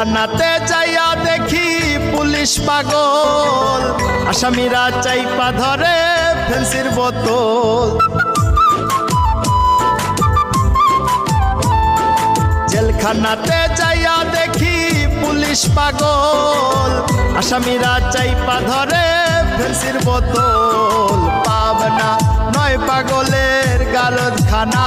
জেলখানাতে যাইয়া দেখি পুলিশ পাগল। আসামিরা চাইপা ধরে ফেন্সির বোতল। জেলখানাতে যাইয়া দেখি পুলিশ পাগল। আসামিরা চাইপা ধরে ফেন্সির বোতল। পাবনা নয় পাগলের গারদ খানা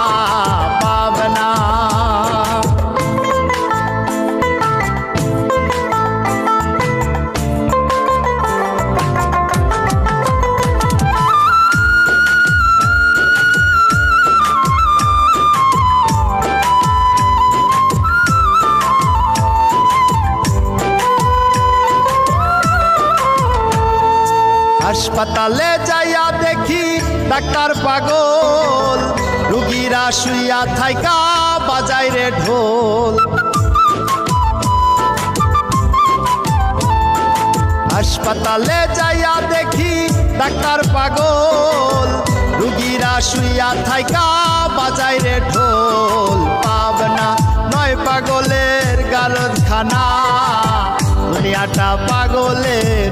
হাসপাতালে যাইয়া দেখি ডাক্তার পাগল। রুগীরা শুইয়া থাইকা বাজায় রে ঢোল। হাসপাতালে যাইয়া দেখি ডাক্তার পাগল। রুগীরা শুইয়া থাইকা বাজায় রে ঢোল। পাবনা নয় পাগলের গারদ খানা দুনিয়াটা পাগলের